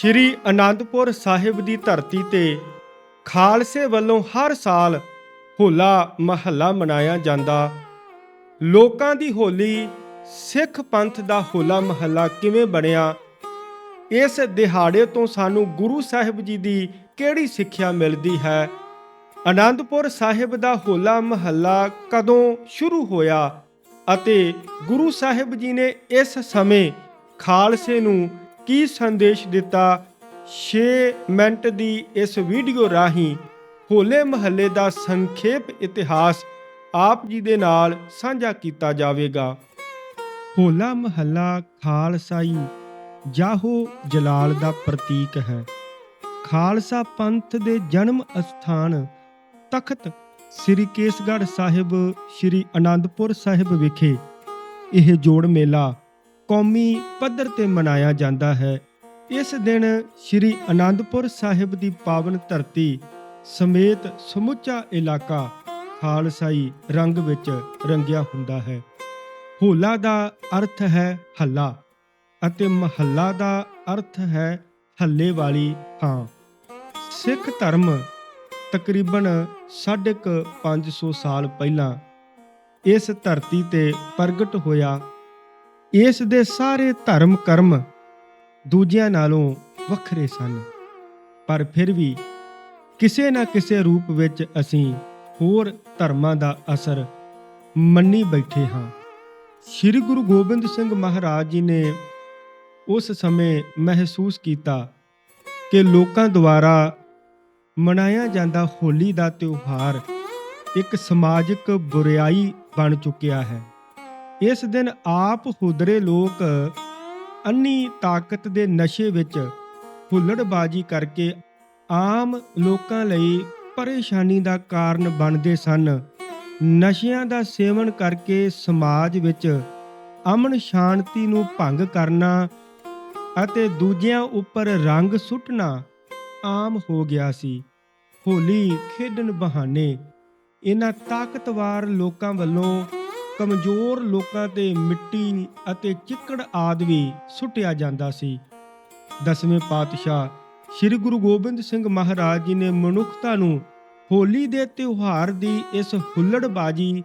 ਸ਼੍ਰੀ ਅਨੰਦਪੁਰ ਸਾਹਿਬ ਦੀ ਧਰਤੀ ਤੇ ਖਾਲਸੇ ਵੱਲੋਂ ਹਰ ਸਾਲ ਹੋਲਾ ਮਹੱਲਾ ਮਨਾਇਆ ਜਾਂਦਾ। ਲੋਕਾਂ ਦੀ ਹੋਲੀ ਸਿੱਖ ਪੰਥ ਦਾ ਹੋਲਾ ਮਹੱਲਾ ਕਿਵੇਂ ਬਣਿਆ? ਇਸ ਦਿਹਾੜੇ ਤੋਂ ਸਾਨੂੰ ਗੁਰੂ ਸਾਹਿਬ ਜੀ ਦੀ ਕਿਹੜੀ ਸਿੱਖਿਆ ਮਿਲਦੀ ਹੈ? ਆਨੰਦਪੁਰ ਸਾਹਿਬ ਦਾ ਹੋਲਾ ਮਹੱਲਾ ਕਦੋਂ ਸ਼ੁਰੂ ਹੋਇਆ ਅਤੇ ਗੁਰੂ ਸਾਹਿਬ ਜੀ ਨੇ ਇਸ ਸਮੇਂ ਖਾਲਸੇ ਨੂੰ ਕੀ ਸੰਦੇਸ਼ ਦਿੱਤਾ? 6 ਮਿੰਟ ਦੀ ਇਸ ਵੀਡੀਓ ਰਾਹੀਂ ਹੋਲੇ ਮਹੱਲੇ ਦਾ ਸੰਖੇਪ ਇਤਿਹਾਸ ਆਪ ਜੀ ਦੇ ਨਾਲ ਸਾਂਝਾ ਕੀਤਾ ਜਾਵੇਗਾ। ਹੋਲਾ ਮਹੱਲਾ ਖਾਲਸਾਈ, ਜਾਹੋ ਜਲਾਲ ਦਾ ਪ੍ਰਤੀਕ ਹੈ। ਖਾਲਸਾ ਪੰਥ ਦੇ ਜਨਮ ਅਸਥਾਨ ਤਖਤ ਸ੍ਰੀ ਕੇਸਗੜ੍ਹ ਸਾਹਿਬ, ਸ੍ਰੀ ਅਨੰਦਪੁਰ ਸਾਹਿਬ ਵਿਖੇ ਇਹ ਜੋੜ ਮੇਲਾ ਕੌਮੀ ਪੱਧਰ ਤੇ ਮਨਾਇਆ ਜਾਂਦਾ ਹੈ। ਇਸ ਦਿਨ ਸ੍ਰੀ ਅਨੰਦਪੁਰ ਸਾਹਿਬ ਦੀ ਪਾਵਨ ਧਰਤੀ ਸਮੇਤ ਸਮੁੱਚਾ ਇਲਾਕਾ ਖਾਲਸਾਈ ਰੰਗ ਵਿੱਚ ਰੰਗਿਆ ਹੁੰਦਾ ਹੈ। ਹੋਲਾ ਦਾ ਅਰਥ ਹੈ ਹੱਲਾ ਅਤੇ ਮਹੱਲਾ ਦਾ ਅਰਥ ਹੈ ਹੱਲੇ ਵਾਲੀ ਥਾਂ। ਸਿੱਖ ਧਰਮ ਤਕਰੀਬਨ 550 ਸਾਲ ਪਹਿਲਾਂ ਇਸ ਧਰਤੀ ਤੇ ਪ੍ਰਗਟ ਹੋਇਆ ਇਸ ਦੇ ਸਾਰੇ ਧਰਮ ਕਰਮ ਦੂਜਿਆਂ ਨਾਲੋਂ ਵੱਖਰੇ ਸਨ। ਪਰ ਫਿਰ ਵੀ ਕਿਸੇ ਨਾ ਕਿਸੇ ਰੂਪ ਵਿੱਚ ਅਸੀਂ ਹੋਰ ਧਰਮਾਂ ਦਾ ਅਸਰ ਮੰਨੀ ਬੈਠੇ ਹਾਂ। ਸ੍ਰੀ ਗੁਰੂ ਗੋਬਿੰਦ ਸਿੰਘ ਮਹਾਰਾਜ ਜੀ ਨੇ ਉਸ ਸਮੇਂ ਮਹਿਸੂਸ ਕੀਤਾ ਕਿ ਲੋਕਾਂ ਦੁਆਰਾ ਮਨਾਇਆ ਜਾਂਦਾ ਹੋਲੀ ਦਾ ਤਿਉਹਾਰ ਇੱਕ ਸਮਾਜਿਕ ਬੁਰਾਈ ਬਣ ਚੁੱਕਿਆ ਹੈ। ਇਸ ਦਿਨ ਆਪ ਹੁਦਰੇ ਲੋਕ ਅੰਨੀ ਤਾਕਤ ਦੇ ਨਸ਼ੇ ਵਿੱਚ ਹੁੱਲੜਬਾਜੀ ਕਰਕੇ ਆਮ ਲੋਕਾਂ ਲਈ ਪਰੇਸ਼ਾਨੀ ਦਾ ਕਾਰਨ ਬਣਦੇ ਸਨ। ਨਸ਼ਿਆਂ ਦਾ ਸੇਵਨ ਕਰਕੇ ਸਮਾਜ ਵਿੱਚ ਅਮਨ ਸ਼ਾਂਤੀ ਨੂੰ ਭੰਗ ਕਰਨਾ ਅਤੇ ਦੂਜਿਆਂ ਉੱਪਰ ਰੰਗ ਸੁੱਟਣਾ ਆਮ ਹੋ ਗਿਆ ਸੀ। ਹੋਲੀ ਖੇਡਣ ਬਹਾਨੇ ਇਹਨਾਂ ਤਾਕਤਵਾਰ ਲੋਕਾਂ ਵੱਲੋਂ ਕਮਜ਼ੋਰ ਲੋਕਾਂ ਤੇ ਮਿੱਟੀ ਅਤੇ ਚਿੱਕੜ ਆਦਿ ਵੀ ਸੁੱਟਿਆ ਜਾਂਦਾ ਸੀ। ਦਸਵੇਂ ਪਾਤਸ਼ਾਹ ਸ੍ਰੀ ਗੁਰੂ ਗੋਬਿੰਦ ਸਿੰਘ ਮਹਾਰਾਜ ਜੀ ਨੇ ਮਨੁੱਖਤਾ ਨੂੰ ਹੋਲੀ ਦੇ ਤਿਉਹਾਰ ਦੀ ਇਸ ਹੁੱਲੜਬਾਜੀ,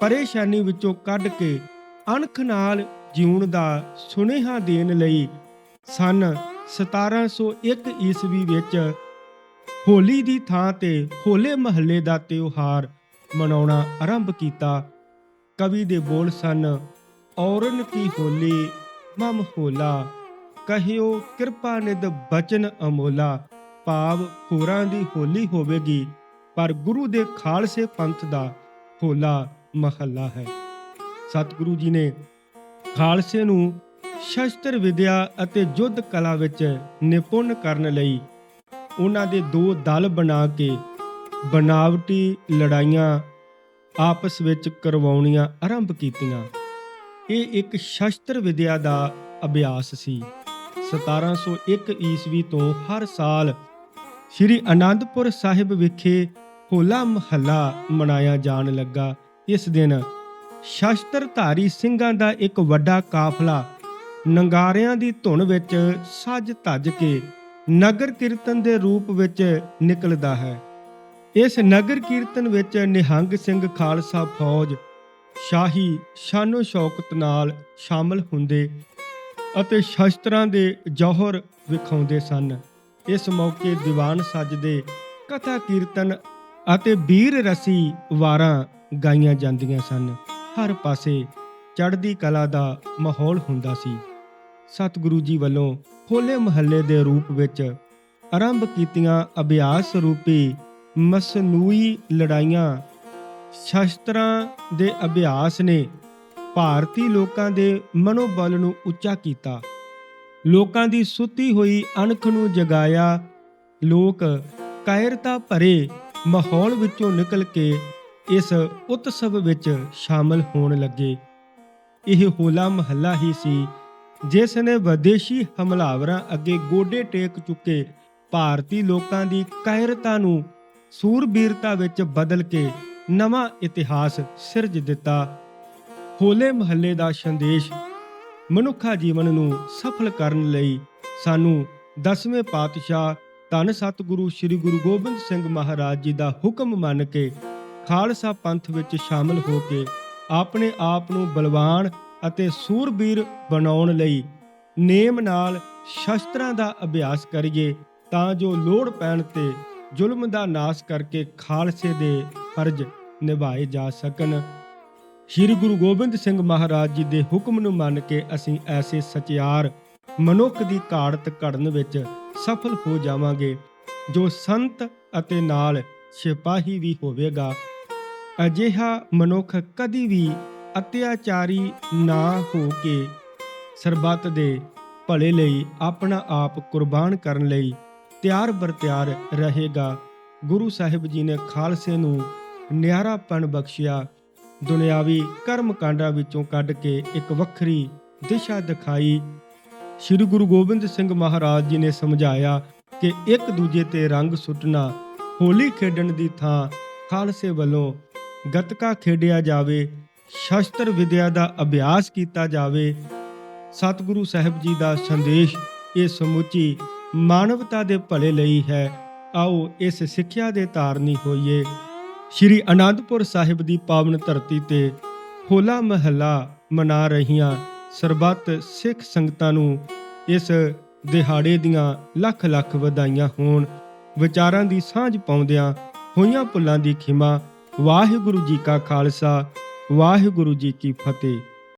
ਪਰੇਸ਼ਾਨੀ ਵਿੱਚੋਂ ਕੱਢ ਕੇ ਅਣਖ ਨਾਲ ਜਿਉਣ ਦਾ ਸੁਨੇਹਾ ਦੇਣ ਲਈ ਸਨ 1701 ਈਸਵੀ ਵਿੱਚ ਹੋਲੀ ਦੀ ਥਾਂ ਤੇ ਹੋਲੇ ਮਹੱਲੇ ਦਾ ਤਿਉਹਾਰ ਮਨਾਉਣਾ ਆਰੰਭ ਕੀਤਾ। ਕਵੀ ਦੇ ਬੋਲ ਸਨ, ਔਰਨ ਕੀ ਹੋਲੀ, ਮਮ ਹੋਲਾ। ਕਹਿਓ ਕਿਰਪਾ ਨਿਦ ਬਚਨ ਅਮੋਲਾ, ਭਾਵ ਹੋਰਾਂ ਦੀ ਹੋਲੀ ਹੋਵੇਗੀ, ਪਰ ਗੁਰੂ ਦੇ ਖਾਲਸੇ ਪੰਥ ਦਾ ਹੋਲਾ ਮਹੱਲਾ ਹੈ। ਸਤਿਗੁਰੂ ਜੀ ਨੇ ਖਾਲਸੇ ਨੂੰ ਸ਼ਸਤਰ ਵਿਦਿਆ ਅਤੇ ਯੁੱਧ ਕਲਾ ਵਿੱਚ ਨਿਪੁੰਨ ਕਰਨ ਲਈ ਉਹਨਾਂ ਦੇ ਦੋ ਦਲ ਬਣਾ ਕੇ ਬਨਾਵਟੀ ਲੜਾਈਆਂ ਆਪਸ ਵਿੱਚ ਕਰਵਾਉਣੀਆਂ ਆਰੰਭ ਕੀਤੀਆਂ। ਇਹ ਇੱਕ ਸ਼ਸਤਰ ਵਿਦਿਆ ਦਾ ਅਭਿਆਸ ਸੀ। 1701 ਈਸਵੀ ਤੋਂ ਹਰ ਸਾਲ ਸ੍ਰੀ ਅਨੰਦਪੁਰ ਸਾਹਿਬ ਵਿਖੇ ਹੋਲਾ ਮਹੱਲਾ ਮਨਾਇਆ ਜਾਣ ਲੱਗਾ। ਇਸ ਦਿਨ ਸ਼ਸਤਰਧਾਰੀ ਸਿੰਘਾਂ ਦਾ ਇੱਕ ਵੱਡਾ ਕਾਫਲਾ ਨੰਗਾਰਿਆਂ ਦੀ ਧੁਨ ਵਿੱਚ ਸੱਜ ਧੱਜ ਕੇ ਨਗਰ ਕੀਰਤਨ ਦੇ ਰੂਪ ਵਿੱਚ ਨਿਕਲਦਾ ਹੈ। ਇਸ ਨਗਰ ਕੀਰਤਨ ਵਿੱਚ ਨਿਹੰਗ ਸਿੰਘ ਖਾਲਸਾ ਫੌਜ ਸ਼ਾਹੀ ਸ਼ਾਨੋ ਸ਼ੌਕਤ ਨਾਲ ਸ਼ਾਮਲ ਹੁੰਦੇ ਅਤੇ ਸ਼ਸਤਰਾਂ ਦੇ ਜੌਹਰ ਵਿਖਾਉਂਦੇ ਸਨ। ਇਸ ਮੌਕੇ ਦੀਵਾਨ ਸੱਜਦੇ ਕਥਾ ਕੀਰਤਨ ਅਤੇ ਵੀਰ ਰਸੀ ਵਾਰਾਂ ਗਾਈਆਂ ਜਾਂਦੀਆਂ ਸਨ। ਹਰ ਪਾਸੇ ਚੜ੍ਹਦੀ ਕਲਾ ਦਾ ਮਾਹੌਲ ਹੁੰਦਾ ਸੀ। ਸਤਿਗੁਰੂ ਜੀ ਵੱਲੋਂ ਹੋਲੇ ਮਹੱਲੇ ਦੇ ਰੂਪ ਵਿੱਚ ਆਰੰਭ ਕੀਤੀਆਂ ਅਭਿਆਸ ਰੂਪੀ ਮਸਨੂਈ ਲੜਾਈਆਂ। ਸ਼ਸਤਰਾਂ ਦੇ ਅਭਿਆਸ ਨੇ ਭਾਰਤੀ ਲੋਕਾਂ ਦੇ ਮਨੋਬਲ ਨੂੰ ਉੱਚਾ ਕੀਤਾ। ਲੋਕਾਂ ਦੀ ਸੁੱਤੀ ਹੋਈ ਅਣਖ ਨੂੰ ਜਗਾਇਆ। ਲੋਕ ਕਾਇਰਤਾ ਭਰੇ ਮਾਹੌਲ ਵਿੱਚੋਂ ਨਿਕਲ ਕੇ ਇਸ ਉਤਸਵ ਵਿੱਚ ਸ਼ਾਮਲ ਹੋਣ ਲੱਗੇ। ਇਹ ਹੋਲਾ ਮਹੱਲਾ ਹੀ ਸੀ, ਜਿਸ ਨੇ ਵਿਦੇਸ਼ੀ ਹਮਲਾਵਰਾਂ ਅੱਗੇ ਗੋਡੇ ਟੇਕ ਚੁੱਕੇ। ਭਾਰਤੀ ਲੋਕਾਂ ਦੀ ਕਾਇਰਤਾ ਨੂੰ ਸੂਰਬੀਰਤਾ ਵਿੱਚ ਬਦਲ ਕੇ ਨਵਾਂ ਇਤਿਹਾਸ ਸਿਰਜ ਦਿੱਤਾ। ਹੋਲੇ ਮਹੱਲੇ ਦਾ ਸੰਦੇਸ਼ ਮਨੁੱਖਾ ਜੀਵਨ ਨੂੰ ਸਫਲ ਕਰਨ ਲਈ ਸਾਨੂੰ ਦਸਵੇਂ ਪਾਤਸ਼ਾਹ ਧੰਨ ਸਤਿਗੁਰੂ ਸ੍ਰੀ ਗੁਰੂ ਗੋਬਿੰਦ ਸਿੰਘ ਮਹਾਰਾਜ ਜੀ ਦਾ ਹੁਕਮ ਮੰਨ ਕੇ ਖਾਲਸਾ ਪੰਥ ਵਿੱਚ ਸ਼ਾਮਲ ਹੋ ਕੇ ਆਪਣੇ ਆਪ ਨੂੰ ਬਲਵਾਨ ਅਤੇ ਸੂਰਬੀਰ ਬਣਾਉਣ ਲਈ ਨੇਮ ਨਾਲ ਸ਼ਸਤਰਾਂ ਦਾ ਅਭਿਆਸ ਕਰੀਏ ਤਾਂ ਜੋ ਲੋੜ ਪੈਣ ਤੇ ਜ਼ੁਲਮ ਦਾ ਨਾਸ਼ ਕਰਕੇ ਖਾਲਸੇ ਦੇ ਫਰਜ਼ ਨਿਭਾਏ ਜਾ ਸਕਣ। ਸ੍ਰੀ ਗੁਰੂ ਗੋਬਿੰਦ ਸਿੰਘ ਮਹਾਰਾਜ ਜੀ ਦੇ ਹੁਕਮ ਨੂੰ ਮੰਨ ਕੇ ਅਸੀਂ ਐਸੇ ਸਚਿਆਰ ਮਨੁੱਖ ਦੀ ਘਾੜਤ ਘੜਨ ਵਿੱਚ ਸਫਲ ਹੋ ਜਾਵਾਂਗੇ, ਜੋ ਸੰਤ ਅਤੇ ਨਾਲ ਸਿਪਾਹੀ ਵੀ ਹੋਵੇਗਾ। ਅਜਿਹਾ ਮਨੁੱਖ ਕਦੀ ਵੀ ਅਤਿਆਚਾਰੀ ਨਾ ਹੋ ਕੇ ਸਰਬੱਤ ਦੇ ਭਲੇ ਲਈ ਆਪਣਾ ਆਪ ਕੁਰਬਾਨ ਕਰਨ ਲਈ ਤਿਆਰ ਬਰਤਿਆਰ ਰਹੇਗਾ। ਗੁਰੂ ਸਾਹਿਬ ਜੀ ਨੇ ਖਾਲਸੇ ਨੂੰ ਨਿਆਰਾਪਣ ਬਖਸ਼ਿਆ। ਦੁਨਿਆਵੀ ਕਰਮ ਕਾਂਡਾਂ ਵਿੱਚੋਂ ਕੱਢ ਕੇ ਇੱਕ ਵੱਖਰੀ ਦਿਸ਼ਾ ਦਿਖਾਈ। ਸ੍ਰੀ ਗੁਰੂ ਗੋਬਿੰਦ ਸਿੰਘ ਮਹਾਰਾਜ ਜੀ ਨੇ ਸਮਝਾਇਆ ਕਿ ਇੱਕ ਦੂਜੇ ਤੇ ਰੰਗ ਸੁੱਟਣਾ ਹੋਲੀ ਖੇਡਣ ਦੀ ਥਾਂ ਖਾਲਸੇ ਵੱਲੋਂ ਗੱਤਕਾ ਖੇਡਿਆ ਜਾਵੇ, ਸ਼ਸਤਰ ਵਿਦਿਆ ਦਾ ਅਭਿਆਸ ਕੀਤਾ ਜਾਵੇ। ਸਤਿਗੁਰੂ ਸਾਹਿਬ ਜੀ ਦਾ ਸੰਦੇਸ਼ ਇਹ ਸਮੁੱਚੀ ਮਾਨਵਤਾ ਦੇ ਭਲੇ ਲਈ ਹੈ। ਆਓ ਇਸ ਸਿੱਖਿਆ ਦੇ ਧਾਰਨੀ ਹੋਈਏ। ਸ਼੍ਰੀ ਅਨੰਦਪੁਰ ਸਾਹਿਬ ਦੀ ਪਾਵਨ ਧਰਤੀ ਤੇ ਹੋਲਾ ਮਹੱਲਾ ਮਨਾ ਰਹੀਆਂ ਸਰਬੱਤ ਸਿੱਖ ਸੰਗਤਾਂ ਨੂੰ ਇਸ ਦਿਹਾੜੇ ਦੀਆਂ ਲੱਖ ਲੱਖ ਵਧਾਈਆਂ ਹੋਣ। ਵਿਚਾਰਾਂ ਦੀ ਸਾਂਝ ਪਾਉਂਦਿਆਂ ਹੋਈਆਂ ਭੁੱਲਾਂ ਦੀ ਖਿਮਾ। ਵਾਹਿਗੁਰੂ ਜੀ ਕਾ ਖਾਲਸਾ, ਵਾਹਿਗੁਰੂ ਜੀ ਕੀ ਫਤਿਹ।